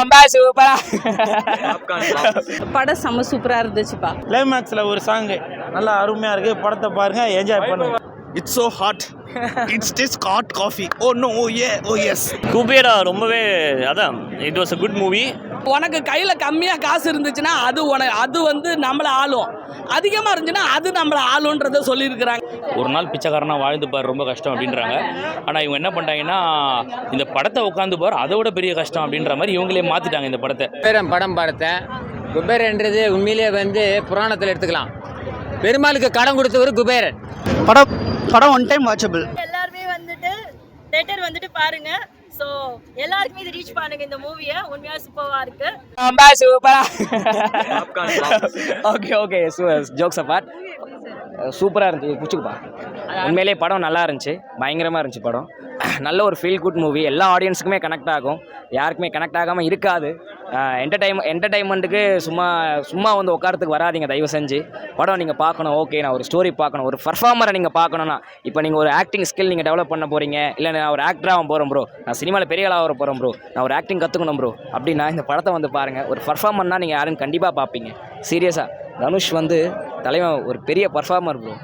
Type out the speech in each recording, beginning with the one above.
ரொம்ப சூப்பரா படம் செம்ம சூப்பராக இருந்துச்சுப்பா. கிளைமேக்ஸில் ஒரு சாங்கு நல்லா அருமையாக இருக்குது படத்தை பாருங்கள் என்ஜாய் பண்ணுங்க. It's so hot it's taste hot coffee oh no oh A oh yes Kubera ரொம்பவே அதான் it was a good movie உனக்கு கையில கம்மியா காசு இருந்துச்சுன்னா அது உனக்கு அது வந்து நம்மள ஆளும். அதிகமா இருந்துச்சுன்னா அது நம்மள ஆளுன்றத சொல்லியிருக்கிறாங்க. ஒரு நாள் பிச்சைக்காரனா வாழ்ந்து பார் ரொம்ப கஷ்டம் அப்படின்றாங்க. ஆனால் இவங்க என்ன பண்ணிட்டாங்கன்னா இந்த படத்தை உட்காந்து பார் அதை விட பெரிய கஷ்டம் அப்படின்ற மாதிரி இவங்களே மாற்றிட்டாங்க இந்த படத்தை. குபேரன் படம் பார்த்தேன். குபேரன்றது உண்மையிலேயே வந்து புராணத்தில் எடுத்துக்கலாம். பெருமாளுக்கு கடன் கொடுத்தவர் குபேரன். படம் படம் ஒன் டைம் வாட்சபிள் எல்லாருமே வந்துட்டு தேட்டர் வந்துட்டு பாருங்க. ஸோ எல்லாருக்குமே இது ரீச் பண்ணுங்க இந்த மூவியை உண்மையா சூப்பராக இருக்கு. ரொம்ப சூப்பரா ஓகே ஓகே ஜோக்ஸ் அப்பார்ட் சூப்பராக இருந்துச்சு. பிடிச்சிக்குப்பா உண்மையிலேயே படம் நல்லா இருந்துச்சு. பயங்கரமாக இருந்துச்சு படம். நல்ல ஒரு ஃபீல் குட் மூவி எல்லா ஆடியன்ஸுக்குமே கனெக்ட் ஆகும். யாருக்குமே கனெக்ட் ஆகாமல் இருக்காது. என்டர்டைன் என்டர்டைன்மெண்ட்டுக்கு சும்மா சும்மா வந்து உட்காரத்துக்கு வராதீங்க தயவு செஞ்சு. படம் நீங்கள் பார்க்கணும் ஓகே நான் ஒரு ஸ்டோரி பார்க்கணும். ஒரு பர்ஃபார்மரை நீங்கள் பார்க்கணும்னா இப்போ நீங்கள் ஒரு ஆக்டிங் ஸ்கில் நீங்கள் டெவலப் பண்ண போகிறீங்க இல்லை நான் ஒரு ஆக்டராக போகிறேன் ப்ரோ நான் சினிமாவில் பெரிய ஆளாக வர போகிறேன் ப்ரோ நான் ஒரு ஆக்டிங் கற்றுக்கணும் ப்ரோ அப்படின்னா இந்த படத்தை வந்து பாருங்கள் ஒரு பர்ஃபார்மர்னா நீங்கள் யாருன்னு கண்டிப்பாக பார்ப்பீங்க. சீரியஸாக தனுஷ் வந்து தலைவன் ஒரு பெரிய பர்ஃபார்மர் ப்ரோ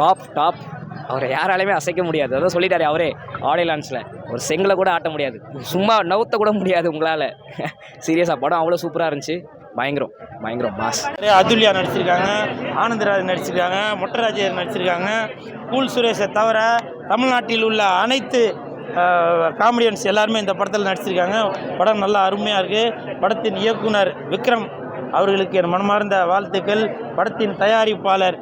டாப் டாப் அவரை யாராலையுமே அசைக்க முடியாது. அதான் சொல்லிட்டாரு அவரே ஆடியோ லான்ஸில் ஒரு செங்கலை கூட ஆட்ட முடியாது. சும்மா நவுத்த கூட முடியாது உங்களால். சீரியஸாக படம் அவ்வளோ சூப்பராக இருந்துச்சு. பயங்கரம் பயங்கரம் பாஸ் அதுல்யா நடிச்சிருக்காங்க ஆனந்தராஜ் நடிச்சிருக்காங்க மொட்டராஜர் நடிச்சிருக்காங்க கூல் சுரேஷை தவிர தமிழ்நாட்டில் உள்ள அனைத்து காமெடியன்ஸ் எல்லாருமே இந்த படத்தில் நடிச்சிருக்காங்க. படம் நல்லா அருமையாக இருக்குது படத்தின் இயக்குனர் விக்ரம் அவர்களுக்கு என் மனமார்ந்த வாழ்த்துக்கள். படத்தின் தயாரிப்பாளர்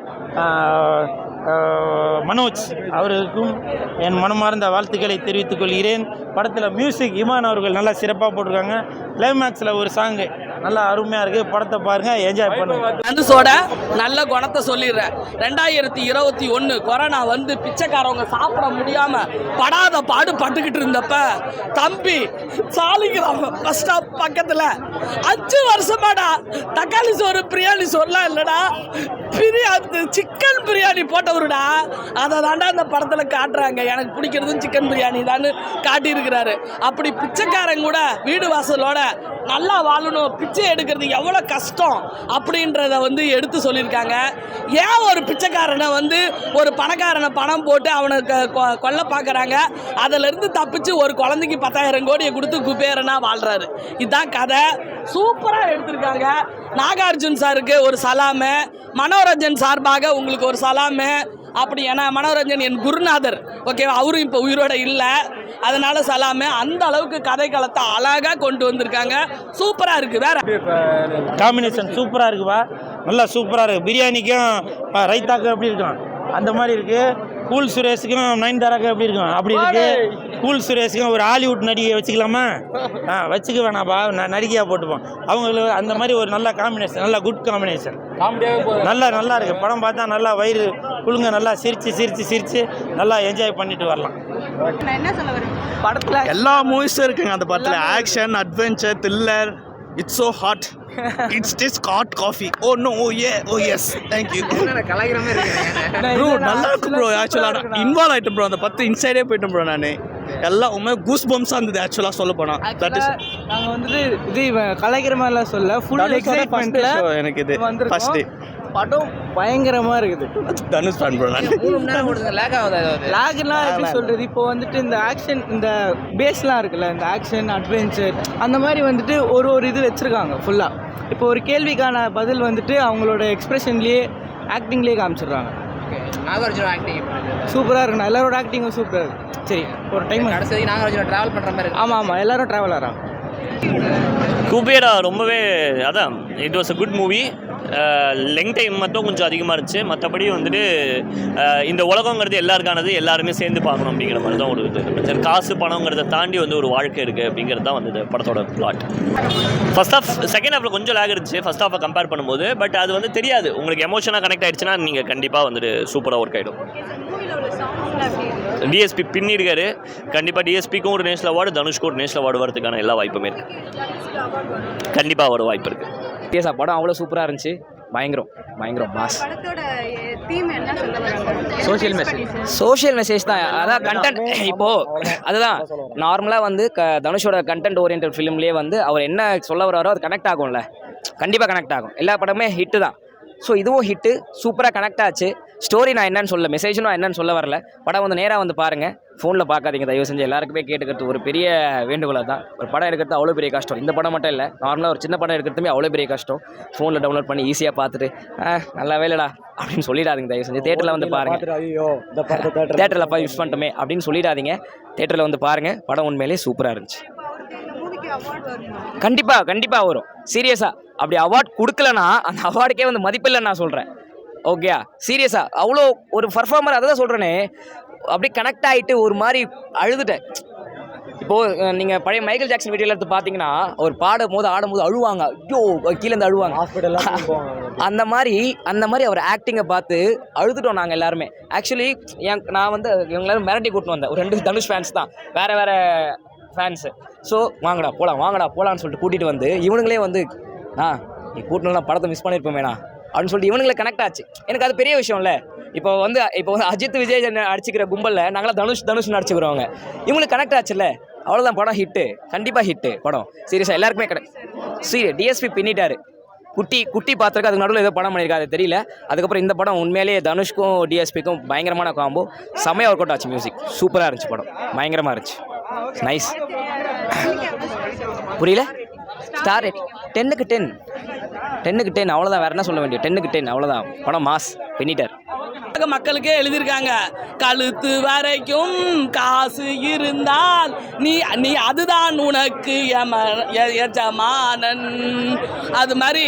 மனோஜ் அவர்களுக்கும் என் மனமார்ந்த வாழ்த்துக்களை தெரிவித்துக் கொள்கிறேன். படத்தில் மியூசிக் இமான் அவர்கள் நல்லா சிறப்பாக போட்டிருக்காங்க. கிளைமேக்ஸில் ஒரு சாங்கு நல்லா அருமையாக இருக்குது படத்தை பாருங்கள் என்ஜாய் பண்ணுங்கள் தனுஷோட நல்ல குணத்தை சொல்லிடுறேன். ரெண்டாயிரத்தி இருபத்தி ஒன்று கொரோனா வந்து பிச்சைக்காரவங்க சாப்பிட முடியாமல் படாத பாடு பட்டுக்கிட்டு இருந்தப்ப தம்பி சாலிகிராமம் பஸ் ஸ்டாப் பக்கத்தில் அஞ்சு வருஷமாடா தக்காளி சோறு பிரியாணி சோறுலாம் இல்லைடா? பிரியாணி சிக்கன் பிரியாணி போட்டவருடா. அதை தாண்டா இந்த படத்தில் காட்டுறாங்க. எனக்கு பிடிக்கிறதும் சிக்கன் பிரியாணி தான் காட்டியிருக்கிறாரு. அப்படி பிச்சைக்காரங்க கூட வீடு வாசலோட நல்லா வாழணும் பிச்சை எடுக்கிறது எவ்வளோ கஷ்டம் அப்படின்றத வந்து எடுத்து சொல்லியிருக்காங்க. ஏன் ஒரு பிச்சைக்காரனை வந்து ஒரு பணக்காரனை பணம் போட்டு அவனை கொ- கொல்ல பார்க்குறாங்க? அதிலிருந்து தப்பிச்சு ஒரு குழந்தைக்கு பத்தாயிரம் கோடியை கொடுத்து குபேரனாக வாழ்கிறாரு இதுதான் கதை. சூப்பராக எடுத்திருக்காங்க. நாகார்ஜுன் சாருக்கு ஒரு சலாமு. மனோரஞ்சன் சார்பாக உங்களுக்கு ஒரு சலாமு. அப்படி ஏன்னா மனோரஞ்சன் என் குருநாதர் ஓகேவா அவரும் இப்போ உயிரோட இல்லை. அதனால சலாமே அந்த அளவுக்கு கதை களத்தை அழகாக கொண்டு வந்திருக்காங்க. சூப்பராக இருக்குது வேற. காம்பினேஷன் சூப்பராக இருக்குப்பா நல்லா சூப்பராக இருக்குது பிரியாணிக்கும் ரைத்தாக்கும் எப்படி இருக்கும்? அந்த மாதிரி இருக்குது கூல் சுரேஷுக்கும் நயன்தாராக்கும் எப்படி இருக்கும்? அப்படி இருக்குது கூல் சுரேஷுக்கும் ஒரு ஹாலிவுட் நடிகை வச்சுக்கலாமா? ஆ வச்சுக்க வேணாப்பா நான் நடிகையாக போட்டுப்போம். அவங்களுக்கு அந்த மாதிரி ஒரு நல்ல காம்பினேஷன் நல்ல குட் காம்பினேஷன் நல்லா நல்லா இருக்குது படம் பார்த்தா நல்லா வயிறு குழுங்க நல்லா சிரித்து சிரித்து சிரித்து நல்லா என்ஜாய் பண்ணிட்டு வரலாம். படத்தில் எல்லா மூவிஸும் இருக்குங்க அந்த படத்தில். Action adventure thriller it's so hot it's taste hot coffee oh no oh A oh yes thank you bro நல்லா இருக்கு ப்ரோ ஆக்சுவலாக இன்வால்வ் ஆகிட்டேன் ப்ரோ அந்த பத்து இன்சைடே போயிட்டேன் ப்ரோ நான். எல்லாம் உண்மை கூஸ் பம்ஸாக இருந்தது ஆக்சுவலாக சொல்ல போனால் தட் இஸ் நாங்கள் வந்துட்டு இது இவன் கலாய்க்கிற மாதிரிலாம் சொல்ல. ஃபுல் எக்ஸைட்மெண்ட்டில் எனக்கு இது. வந்திருக்கோம். படம் பயங்கரமாக இருக்குது. தனுஷ் ஃபேன் ப்ரோ நான் மூணு மணி நேரம் கொடுங்க லேக் ஆகுது அது? லாக்லாம் எப்படி சொல்கிறது இப்போ வந்துட்டு இந்த ஆக்ஷன் இந்த பேஸ்லாம் இருக்குல்ல இந்த ஆக்ஷன் அட்வென்ச்சர் அந்த மாதிரி வந்துட்டு ஒரு ஒரு இது வச்சுருக்காங்க ஃபுல்லாக இப்போ ஒரு கேள்விக்கான பதில் வந்துட்டு அவங்களோட எக்ஸ்பிரஷன்லேயே ஆக்டிங்லேயே காமிச்சிடுறாங்க. நாகார்ஜுன ஆக்டிங் சூப்பராக இருக்குண்ணா எல்லாரோட ஆக்டிங்கும் சூப்பராக இருக்குது சரி ஒரு டைம் கடைசி நாகார்ஜுன ட்ராவல் பண்ணுற மாதிரி இருக்கு. ஆமாம் ஆமாம் எல்லாரும் ட்ராவல் ஆகிறாங்க குபேரா ரொம்பவே அதான் it was a good movie length time மட்டும் கொஞ்சம் அதிகமாக இருந்துச்சு. மற்றபடி வந்துட்டு இந்த உலகங்கிறது எல்லாருக்கானது எல்லாருமே சேர்ந்து பார்க்கணும் அப்படிங்கிற மாதிரி தான் ஒரு இது. சரி காசு பணங்கிறத தாண்டி வந்து ஒரு வாழ்க்கை இருக்குது அப்படிங்கிறது தான் வந்து படத்தோட பிளாட் ஃபர்ஸ்ட் ஆஃப் செகண்ட் ஹாஃபில் கொஞ்சம் லேக் இருந்துச்சு. ஃபஸ்ட் ஹாஃபை கம்பேர் பண்ணும்போது பட் அது வந்து தெரியாது. உங்களுக்கு எமோஷனாக கனெக்ட் ஆயிடுச்சுன்னா நீங்கள் கண்டிப்பாக வந்துட்டு சூப்பராக ஒர்க் ஆகிடும் டிஎஸ்பி பின்னிருக்காரு கண்டிப்பாக டிஎஸ்பிக்கும் ஒரு நேஷனல் அவார்டு தனுஷ்க்கும் ஒரு நேஷனல் அவார்டு வரதுக்கான எல்லா வாய்ப்புமே இருக்குது கண்டிப்பாக ஒரு வாய்ப்பு இருக்குது சீரியஸாக படம் அவ்வளோ சூப்பராக இருந்துச்சு. பயங்கரம் பயங்கரம் boss Social message. Social message தான். அதான் கண்டென்ட் இப்போ அதுதான். நார்மலாக வந்து க தனுஷோட கண்டென்ட் ஓரியன்ட் ஃபிலிம்லேயே வந்து அவர் என்ன சொல்ல வராரோ அது கனெக்ட் ஆகும்ல. கண்டிப்பாக கனெக்ட் ஆகும். எல்லா படமே ஹிட்டு தான். ஸோ இதுவும் ஹிட்டு சூப்பராக கனெக்ட் ஆச்சு. ஸ்டோரி நான் என்னன்னு சொல்ல மெசேஜும் நான் என்னன்னு சொல்ல வரல. படம் வந்து நேராக வந்து பாருங்கள் ஃபோனில் பார்க்காதீங்க தயவு செஞ்சு எல்லாருக்குமே கேட்டுக்கிறது ஒரு பெரிய வேண்டுகோளை தான் ஒரு படம் எடுக்கிறது அவ்வளோ பெரிய கஷ்டம். இந்த படம் மட்டும் இல்லை நார்மலாக ஒரு சின்ன படம் எடுக்கிறதுமே அவ்வளோ பெரிய கஷ்டம். ஃபோனில் டவுன்லோட் பண்ணி ஈஸியாக பார்த்துட்டு "ஆ, நல்லா வேலைடா அப்படின்னு சொல்லிடாதீங்க தயவு செஞ்சு. தேட்டரில் வந்து பாருங்கள் தேட்டரில் போய் யூஸ் பண்ணிட்டோமே அப்படின்னு சொல்லிடாதீங்க. தேட்டரில் வந்து பாருங்கள் படம் உண்மையிலேயே சூப்பராக இருந்துச்சு. கண்டிப்பாக கண்டிப்பாக வரும். சீரியஸாக அப்படி அவார்ட் கொடுக்கலனா அந்த அவார்டுக்கே வந்து மதிப்பில்லைன்னு நான் சொல்கிறேன் ஓகேயா சீரியஸாக அவ்வளோ ஒரு பர்ஃபார்மர் அதை தான் சொல்கிறேனே அப்படியே கனெக்ட் ஆகிட்டு ஒரு மாதிரி அழுதுட்டேன். இப்போது நீங்கள் பழைய மைக்கேல் ஜாக்சன் வீடியோவில் எடுத்து பார்த்தீங்கன்னா ஒரு பாடும் போது ஆடும் போது அழுவாங்க. ஐயோ கீழேருந்து அழுவாங்க. அந்த மாதிரி அந்த மாதிரி அவர் ஆக்டிங்கை பார்த்து அழுதுட்டோம் நாங்கள் எல்லாருமே. ஆக்சுவலி என் நான் வந்து எங்களாரும் மிரட்டி கூட்டின்னு வந்தேன். ஒரு ரெண்டு தனுஷ் ஃபேன்ஸ் தான். வேறு வேறு ஃபேன்ஸு ஸோ வாங்கடா போகலாம் வாங்கடா போகலான்னு சொல்லிட்டு கூட்டிகிட்டு வந்து இவனுங்களே வந்து ஆ நீ கூட்டணும்னா படத்தை மிஸ் பண்ணியிருப்போமேண்ணா அப்படின்னு சொல்லிட்டு இவனுங்களை கனெக்ட் ஆச்சு. எனக்கு அது பெரிய விஷயம் இல்லை இப்போ வந்து இப்போ வந்து அஜித் விஜய் அடிச்சுக்கிற கும்பலில் நாங்களாம் தனுஷ் தனுஷ் அடிச்சுக்கிறவங்க. இவங்களுக்கு கனெக்ட் ஆச்சுல்ல? அவ்வளோதான் படம் ஹிட்டு கண்டிப்பாக ஹிட்டு படம். சீரியஸாக எல்லாருக்குமே கிடை சீரிய டிஎஸ்பி பின்னிட்டாரு. குட்டி குட்டி பார்த்துருக்கு அதுக்கு நடுவில் ஏதோ படம் பண்ணியிருக்காது தெரியல. அதுக்கப்புறம் இந்த படம் உண்மையிலேயே தனுஷ்க்கும் டிஎஸ்பிக்கும் பயங்கரமான காம்போ செமையாக ஒர்க் அவுட் ஆச்சு மியூசிக் சூப்பராக இருந்துச்சு படம். பயங்கரமாக இருந்துச்சு. நைஸ் புரியல? ஸ்டார் டென்னுக்கு டென் டென்னுக்கு டென் அவ்வளோதான் வேறு என்ன சொல்ல வேண்டிய டென்னுக்கு டென் அவ்வளோதான் படம் மாஸ் பின்னிட்டார். உலக மக்களுக்கே எழுதியிருக்காங்க கழுத்து வரைக்கும் காசு இருந்தால் நீ நீ அதுதான் உனக்கு எஜமானன் அது மாதிரி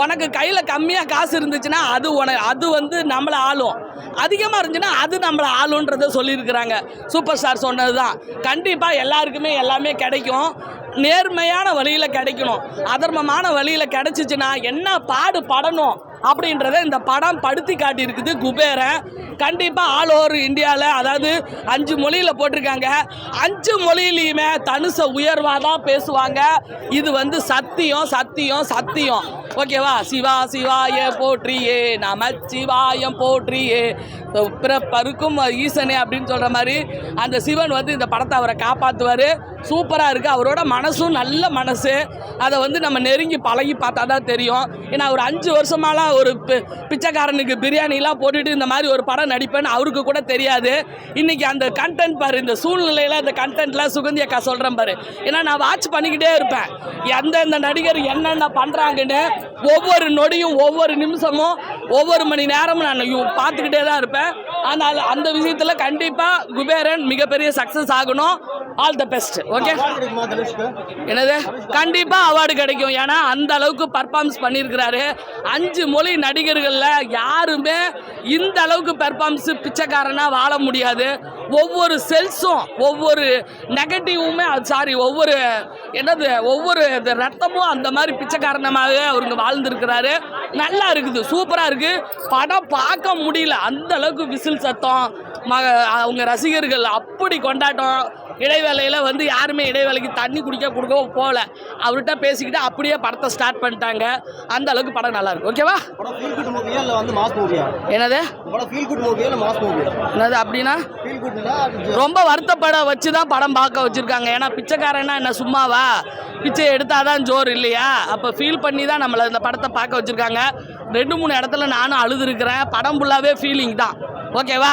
உனக்கு கையில் கம்மியாக காசு இருந்துச்சுன்னா அது உன அது வந்து நம்மளை ஆளும். அதிகமாக இருந்துச்சுன்னா அது நம்மளை ஆளுன்றதை சொல்லியிருக்கிறாங்க. சூப்பர் ஸ்டார் சொன்னது தான் கண்டிப்பாக எல்லாருக்குமே எல்லாமே கிடைக்கும். நேர்மையான வழியில் கிடைக்கணும் அதர்மமான வழியில் கிடைச்சிச்சுன்னா என்ன பாடு படணும் அப்படின்றத இந்த படம் படுத்தி காட்டியிருக்குது குபேரன். கண்டிப்பாக ஆல் ஓவர் இந்தியாவில் அதாவது அஞ்சு மொழியில் போட்டிருக்காங்க. அஞ்சு மொழியிலையுமே தனுசை உயர்வாக தான் பேசுவாங்க. இது வந்து சத்தியம் சத்தியம் சத்தியம். ஓகேவா சிவா சிவாய போற்றியே நம சிவாயம் போற்றியே பிறப்பருக்கும் ஈசனே அப்படின்னு சொல்கிற மாதிரி அந்த சிவன் வந்து இந்த படத்தை அவரை காப்பாற்றுவார் சூப்பராக இருக்குது அவரோட மனசும் நல்ல மனசு. அதை வந்து நம்ம நெருங்கி பழகி பார்த்தா தான் தெரியும். ஏன்னா ஒரு அஞ்சு வருஷமாலாம் ஒரு பி- பிச்சைக்காரனுக்கு பிரியாணிலாம் போட்டுட்டு இந்த மாதிரி ஒரு படம் நடிப்பேன்னு அவருக்கு கூட தெரியாது. இன்றைக்கி அந்த கண்டென்ட் பாரு இந்த சூழ்நிலையில் அந்த கண்டென்ட்லாம் சுகந்தி அக்கா சொல்கிறேன் பாரு. ஏன்னா நான் வாட்ச் பண்ணிக்கிட்டே இருப்பேன். எந்தெந்த நடிகர் என்னென்ன பண்ணுறாங்கன்னு ஒவ்வொரு நொடியும் ஒவ்வொரு நிமிஷமும் ஒவ்வொரு மணி நேரமும் நான் பார்த்துக்கிட்டே தான் இருப்பேன். ஆனால் அந்த விஷயத்தில் கண்டிப்பாக குபேரன் மிகப்பெரிய சக்ஸஸ் ஆகணும். ஆல் த பெஸ்ட் ஓகே என்னது? கண்டிப்பாக அவார்டு கிடைக்கும். ஏன்னா அந்த அளவுக்கு பர்ஃபார்மன்ஸ் பண்ணியிருக்கிறாரு அஞ்சு மொழி நடிகர்களில் யாருமே இந்த அளவுக்கு பெர்ஃபார்மன்ஸ் பிச்சைக்காரனாக வாழ முடியாது. ஒவ்வொரு செல்ஸும் ஒவ்வொரு நெகட்டிவுமே சாரி ஒவ்வொரு என்னது ஒவ்வொரு ரத்தமும் அந்த மாதிரி பிச்சைக்காரணமாக அவருங்க வாழ்ந்துருக்கிறாரு. நல்லா இருக்குது சூப்பராக இருக்குது படம் பார்க்க முடியல. அந்த அளவுக்கு விசில் சத்தம் ம அவங்க ரசிகர்கள் அப்படி கொண்டாட்டம். இடைவேளையில் வந்து யாருமே இடைவேளைக்கு தண்ணி குடிக்க கொடுக்க போகல. அவர்கிட்ட பேசிக்கிட்டு அப்படியே படத்தை ஸ்டார்ட் பண்ணிட்டாங்க. அந்த அளவுக்கு படம் நல்லா இருக்கு. ஓகேவா என்னது? என்னது அப்படின்னா? ரொம்ப வருத்தப்பட வச்சு தான் படம் பார்க்க வச்சுருக்காங்க. ஏன்னா பிச்சைக்காரன்னா என்ன சும்மாவா? பிச்சை எடுத்தால் தான் ஜோர் இல்லையா? அப்போ ஃபீல் பண்ணி தான் நம்மளை இந்த படத்தை பார்க்க வச்சுருக்காங்க. ரெண்டு மூணு இடத்துல நானும் அழுதுருக்கிறேன். படம் ஃபுல்லாகவே ஃபீலிங் தான். ஓகேவா